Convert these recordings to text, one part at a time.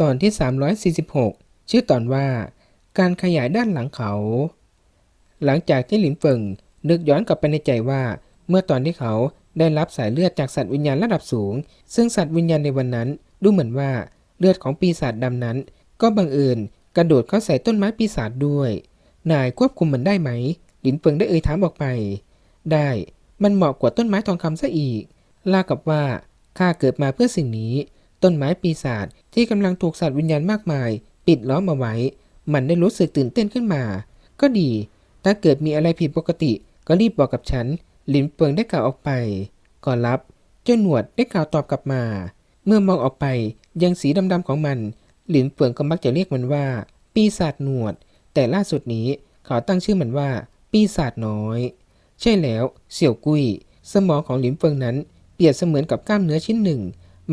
ตอนที่ 346 ชื่อตอนว่า การขยายด้านหลังเขา หลังจากที่หลินเฟิงนึกย้อนกลับไปในใจว่า เมื่อตอนที่เขาได้รับสายเลือดจากสัตว์วิญญาณระดับสูง ซึ่งสัตว์วิญญาณในวันนั้นดูเหมือนว่าเลือดของปีศาจดำนั้น ก็บังเอิญกระโดดเข้าใส่ต้นไม้ปีศาจด้วย นายควบคุมมันได้ไหม หลินเฟิงได้เอ่ยถามออกไป ได้ มันเหมาะกว่าต้นไม้ทองคำซะอีก ลากับว่าข้าเกิดมาเพื่อสิ่งนี้ ต้นไม้ปีศาจที่กำลังถูกสัตว์วิญญาณมากมาย ปิดล้อมเอาไว้ มันได้รู้สึกตื่นเต้นขึ้นมา ก็ดี ถ้าเกิดมีอะไรผิดปกติ ก็รีบบอกกับฉัน หลินเฟิงได้กล่าวออกไป ก่อนรับ เจ้าหนวดได้กล่าวตอบกลับมา เมื่อมองออกไปยังสีดำๆของมัน หลินเฟิงก็มักจะเรียกมันว่า ปีศาจหนวด แต่ล่าสุดนี้เขาตั้งชื่อมันว่า ปีศาจน้อย ใช่แล้ว เสี่ยวกุ้ย สมองของหลินเฟิงนั้นเปรียบเสมือนกับกล้ามเนื้อชิ้นหนึ่ง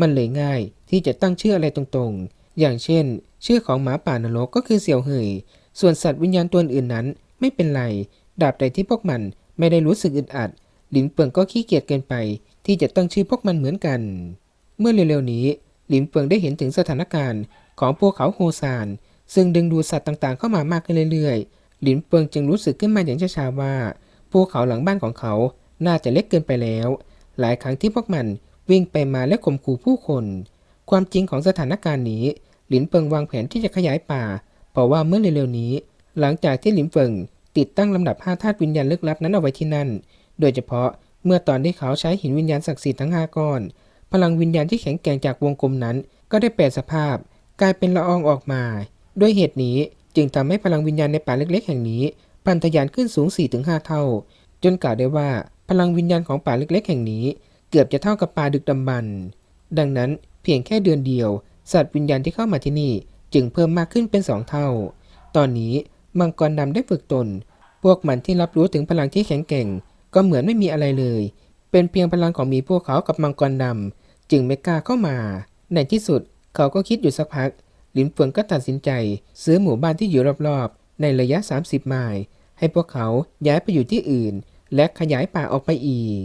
มันเลยง่าย ที่จะตั้งชื่ออะไรตรงๆ อย่างเช่น ชื่อของหมาป่านรกก็คือเสี่ยวเหย ส่วนสัตว์วิญญาณตัวอื่นนั้น ไม่เป็นไร ดาบใดที่พวกมันไม่ได้รู้สึกอึดอัด หลินเฟิงก็ขี้เกียจเกินไป ที่จะตั้งชื่อพวกมันเหมือนกัน เมื่อเร็วๆนี้ หลินเฟิงได้เห็นถึงสถานการณ์ของภูเขาโฮซาน ซึ่งดึงดูดสัตว์ต่างๆ เข้ามามากขึ้นเรื่อยๆ หลินเฟิงจึงรู้สึกขึ้นมาอย่างช้าๆว่าภูเขาหลังบ้านของเขาน่าจะเล็กเกินไปแล้ว หลายครั้งที่พวกมันวิ่งไปมาและข่มขู่ผู้คน ความจริงของสถานการณ์นี้ หลินเฟิงวางแผนที่จะขยายป่า เพราะว่าเมื่อเร็วๆนี้ หลังจากที่หลินเฟิงติดตั้งลำดับห้าธาตุวิญญาณลึกลับนั้นเอาไว้ที่นั่น โดยเฉพาะเมื่อตอนที่เขาใช้หินวิญญาณศักดิ์สิทธิ์ทั้งห้าก้อน พลังวิญญาณที่แข็งแกร่งจากวงกลมนั้น ก็ได้แปลสภาพ กลายเป็นละอองออกมา ด้วยเหตุนี้จึงทำให้พลังวิญญาณในป่าเล็กๆ แห่งนี้พันทะยานขึ้นสูง 4-5 เท่า จนกล่าวได้ว่าพลังวิญญาณของป่าเล็กๆ แห่งนี้ เกือบจะเท่ากับป่าดึกดำบรร ดังนั้นเพียงแค่เดือนเดียว สัตว์วิญญาณที่เข้ามาที่นี่จึงเพิ่มมากขึ้นเป็นสองเท่า ตอนนี้มังกรดำได้ฝึกตน พวกมันที่รับรู้ถึงพลังที่แข็งแกร่ง ก็เหมือนไม่มีอะไรเลย เป็นเพียงพลังของหมีพวกเขากับมังกรดำจึงไม่กล้าเข้ามา ในที่สุดเขาก็คิดอยู่สักพักหลินเฟิงก็ตัดสินใจ ซื้อหมู่บ้านที่อยู่รอบๆ ในระยะ 30 ไมล์ให้พวกเขาย้ายไปอยู่ที่อื่น และขยายป่าออกไปอีก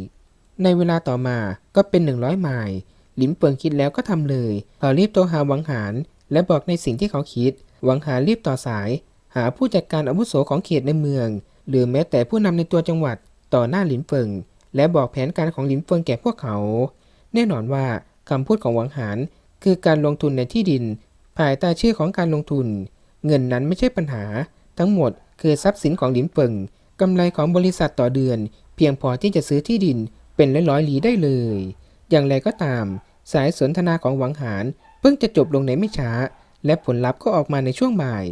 ในเวลาต่อมาก็เป็น 100 ไมล์ หลินเฟิงคิดแล้วก็ทำเลยเขารีบโทรหาหวังหานและบอกในสิ่งที่เขาคิด หวังหานรีบต่อสาย หาผู้จัดการอาวุโสของเขตในเมือง หรือแม้แต่ผู้นำในตัวจังหวัดต่อหน้าหลินเฟิง และบอกแผนการของหลินเฟิงแก่พวกเขา แน่นอนว่าคำพูดของหวังหานคือการลงทุนในที่ดิน ภายใต้ชื่อของการลงทุน เงินนั้นไม่ใช่ปัญหา ทั้งหมดคือทรัพย์สินของหลินเฟิงกำไรของบริษัทต่อเดือน เพียงพอที่จะซื้อที่ดินเป็นร้อยๆหลีได้เลย อย่างไรก็ตาม สายสนทนาของหวังหานเพิ่งจะจบลงในไม่ช้า และผลลัพธ์ก็ออกมาในช่วงบ่าย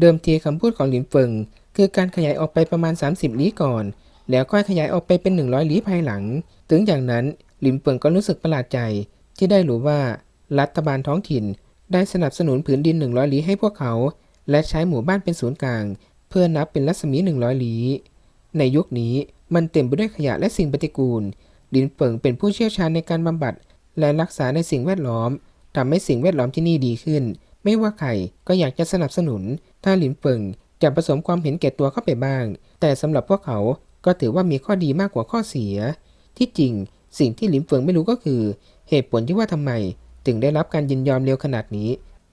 เดิมทีคำพูดของหลินเฟิง คือการขยายออกไปประมาณ 30ลี้ก่อน แล้วค่อยขยายออกไปเป็น 100ลี้ภายหลัง ถึงอย่างนั้นหลินเฟิงก็รู้สึกประหลาดใจ ที่ได้รู้ว่ารัฐบาลท้องถิ่น ได้สนับสนุนผืนดิน 100ลี้ให้พวกเขา และใช้หมู่บ้านเป็นศูนย์กลาง เพื่อนับเป็นรัศมี 100ลี้ในยุคนี้มันเต็มไปด้วยขยะและสิ่งปฏิกูล ลินเฟิงเป็นผู้เชี่ยวชาญในการบำบัด และรักษาในสิ่งแวดล้อมทำให้สิ่งแวดล้อมที่นี่ดีขึ้น ไม่ว่าใครก็อยากจะสนับสนุน ถ้าหลินเฟิงจะผสมความเห็นแก่ตัวเข้าไปบ้าง แต่สำหรับพวกเขาก็ถือว่ามีข้อดีมากกว่าข้อเสีย ที่จริงสิ่งที่หลินเฟิงไม่รู้ก็คือ เหตุผลที่ว่าทำไม ถึงได้รับการยินยอมเร็วขนาดนี้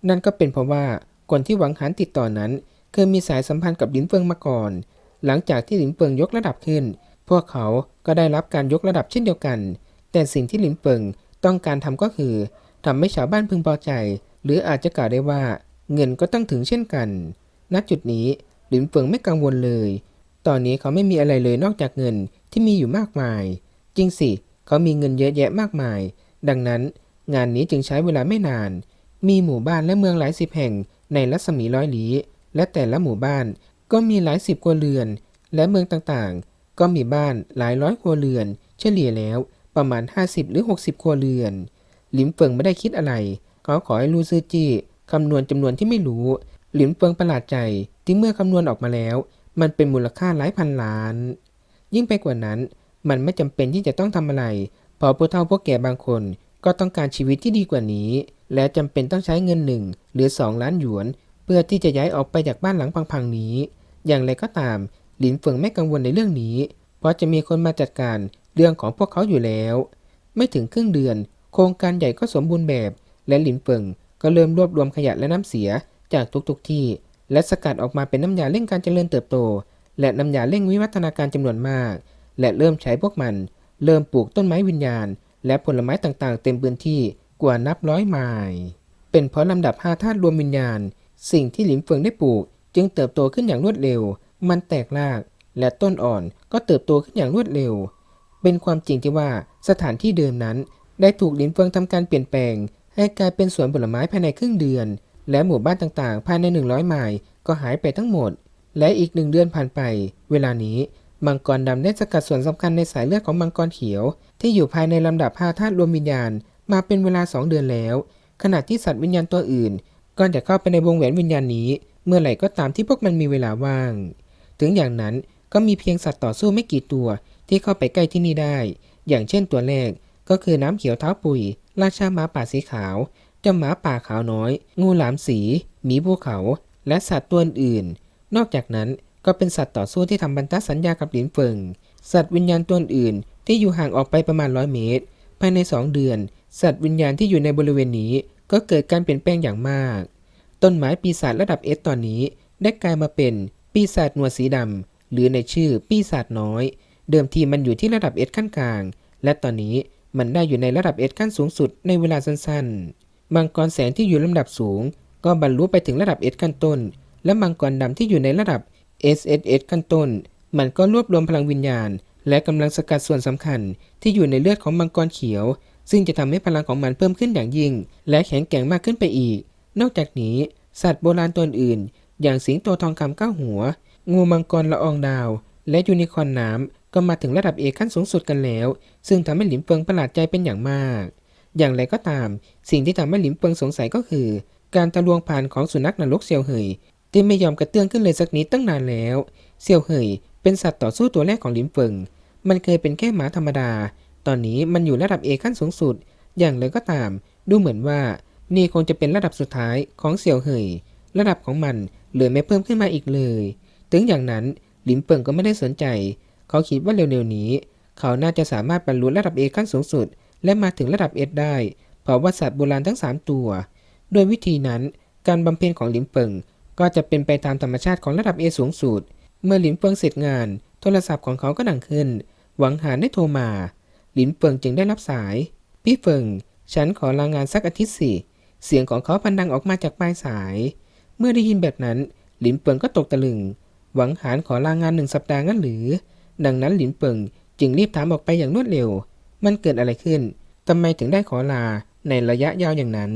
นั่นก็เป็นเพราะว่าคนที่หวังหานติดต่อนั้น เคยมีสายสัมพันธ์กับหลินเฟิงมาก่อน หลังจากที่หลินเฟิงยกระดับขึ้น พวกเขาก็ได้รับการยกระดับเช่นเดียวกัน แต่สิ่งที่หลินเฟิงต้องการทำก็คือทำให้ชาวบ้านพึงพอใจ หรืออาจจะกล่าวได้ว่าเงินก็ต้องถึงเช่นกัน ณ จุดนี้หลินเฟิงไม่กังวลเลย ตอนนี้เขาไม่มีอะไรเลยนอกจากเงินที่มีอยู่มากมาย จริงสิ เขามีเงินเยอะแยะมากมาย ดังนั้น งานนี้จึงใช้เวลาไม่นาน มีหมู่บ้านและเมืองหลายสิบแห่งในรัศมีร้อยลี้ และแต่ละหมู่บ้านก็มีหลายสิบครัวเรือน และเมืองต่างๆ ก็มีบ้านหลายร้อยครัวเรือน เฉลี่ยแล้วประมาณ 50 หรือ 60 ครัวเรือน หลิมเฟิงไม่ได้คิดอะไร เขาขอให้ลูซือจี้คำนวณจำนวนที่ไม่รู้ หลิมเฟิงประหลาดใจที่เมื่อคำนวณออกมาแล้ว มันเป็นมูลค่าหลายพันล้าน ยิ่งไปกว่านั้น มันไม่จำเป็นที่จะต้องทำอะไรเพอผู้เฒ่าพวกแก่บางคน ก็ต้องการชีวิตที่ดีกว่านี้ และจำเป็นต้องใช้เงินหนึ่งหรือสองล้านหยวน เพื่อที่จะย้ายออกไปจากบ้านหลังพังๆนี้ อย่างไรก็ตาม หลินเฟิงไม่กังวลในเรื่องนี้ เพราะจะมีคนมาจัดการเรื่องของพวกเขาอยู่แล้ว ไม่ถึงครึ่งเดือน โครงการใหญ่ก็สมบูรณ์แบบ และหลินเฟิงก็เริ่มรวบรวมขยะและน้ำเสียจากทุกๆที่ และสกัดออกมาเป็นน้ำยาเร่งการเจริญเติบโต และน้ำยาเร่งวิวัฒนาการจำนวนมาก และเริ่มใช้พวกมัน เริ่มปลูกต้นไม้วิญญาณ และผลไม้ต่างๆ เต็มพื้นที่กว่านับร้อยไมล์เป็นเพราะลำดับห้าธาตุรวมวิญญาณ สิ่งที่หลิมเฟิงได้ปลูก จึงเติบโตขึ้นอย่างรวดเร็ว มันแตกรากและต้นอ่อนก็เติบโตขึ้นอย่างรวดเร็ว เป็นความจริงที่ว่าสถานที่เดิมนั้น ได้ถูกหลินเฟิงทำการเปลี่ยนแปลง ให้กลายเป็นสวนผลไม้ภายในครึ่งเดือน และหมู่บ้านต่างๆ ภายใน 100 ไมล์ก็หายไปทั้งหมด และอีกหนึ่งเดือนผ่านไป เวลานี้มังกรดำได้สกัดส่วนสำคัญในสายเลือดของมังกรเขียว ที่อยู่ภายในลำดับห้าธาตุรวมวิญญาณ มาเป็นเวลา 2 เดือนแล้ว ขณะที่สัตว์วิญญาณตัวอื่น ก็จะเข้าไปในวงแหวนวิญญาณนี้ เมื่อไหร่ก็ตามที่พวกมันมีเวลาว่าง ถึงอย่างนั้นก็มีเพียงสัตว์ต่อสู้ไม่กี่ตัวที่เข้าไปใกล้ที่นี่ได้ อย่างเช่นตัวแรกก็คือน้ำเขียวเท้าปุ๋ย ราชาหมาป่าสีขาวเจ้าหมาป่าขาวน้อย งูหลามสีหมีภูเขา และสัตว์ตัวอื่น นอกจากนั้นก็เป็นสัตว์ต่อสู้ที่ทำบันทัดสัญญากับหลินเฟิง สัตว์วิญญาณตัวอื่นที่อยู่ห่างออกไปประมาณร้อยเมตร ภายในสองเดือน สัตว์วิญญาณที่อยู่ในบริเวณนี้ ก็เกิดการเปลี่ยนแปลงอย่างมาก ต้นไม้ปีศาจระดับเอสตอนนี้ได้กลายมาเป็น ปีศาจหนวดสีดำหรือในชื่อปีศาจน้อย เดิมทีมันอยู่ที่ระดับเอสขั้นกลาง และตอนนี้มันได้อยู่ในระดับเอสขั้นสูงสุดในเวลาสั้นๆ มังกรแสงที่อยู่ลำดับสูง ก็บรรลุไปถึงระดับเอสขั้นต้น และมังกรดำที่อยู่ในระดับ SSS ขั้นต้น มันก็รวบรวมพลังวิญญาณ และกำลังสกัดส่วนสำคัญที่อยู่ในเลือดของมังกรเขียว ซึ่งจะทำให้พลังของมันเพิ่มขึ้นอย่างยิ่ง และแข็งแกร่งมากขึ้นไปอีก นอกจากนี้ สัตว์โบราณตัวอื่น อย่างสิงโตทองคำเก้าหัว งูมังกรละอองดาว และยูนิคอร์นน้ำก็มาถึงระดับเอกขั้นสูงสุดกันแล้ว ซึ่งทำให้หลิมเฟิงประหลาดใจเป็นอย่างมาก อย่างไรก็ตาม สิ่งที่ทำให้หลิมเฟิงสงสัยก็คือ การทะลวงผ่านของสุนัขนรกเซียวเหยที่ไม่ยอมกระเตื้องขึ้นเลยสักนิดตั้งนานแล้วเซียวเหยเป็นสัตว์ต่อสู้ตัวแรกของหลิมเฟิง มันเคยเป็นแค่หมาธรรมดา ตอนนี้มันอยู่ระดับเอขั้นสูงสุด อย่างไรก็ตาม ดูเหมือนว่านี่คงจะเป็นระดับสุดท้ายของเซียวเหยระดับของมัน เลยไม่เพิ่มขึ้นมาอีกเลย ถึงอย่างนั้นหลิมเฟิงก็ไม่ได้สนใจ เขาคิดว่าเร็วๆนี้ เขาน่าจะสามารถบรรลุระดับเอขั้นสูงสุด และมาถึงระดับเอได้ เพราะว่าสัตว์โบราณทั้ง 3 ตัว โดยวิธีนั้นการบำเพ็ญของหลิมเฟิงก็จะเป็นไปตามธรรมชาติของระดับ A สูงสุด เมื่อหลินเฟิงเสร็จงาน โทรศัพท์ของเขาก็ดังขึ้น หวังหาได้โทรมา หลินเฟิงจึงได้รับสาย พี่เฟิง ฉันขอลางานสักอาทิตย์สิ เสียงของเขาพันดังออกมาจากปลายสาย เมื่อได้ยินแบบนั้น หลินเปิงก็ตกตะลึง หวังหานขอลางานหนึ่งสัปดาห์งั้นหรือ ดังนั้นหลินเปิงจึงรีบถามออกไปอย่างรวดเร็ว มันเกิดอะไรขึ้นทำไมถึงได้ขอลาในระยะยาวอย่างนั้น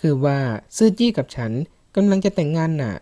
คือว่าซื่อจี้กับฉันกำลังจะแต่งงานน่ะ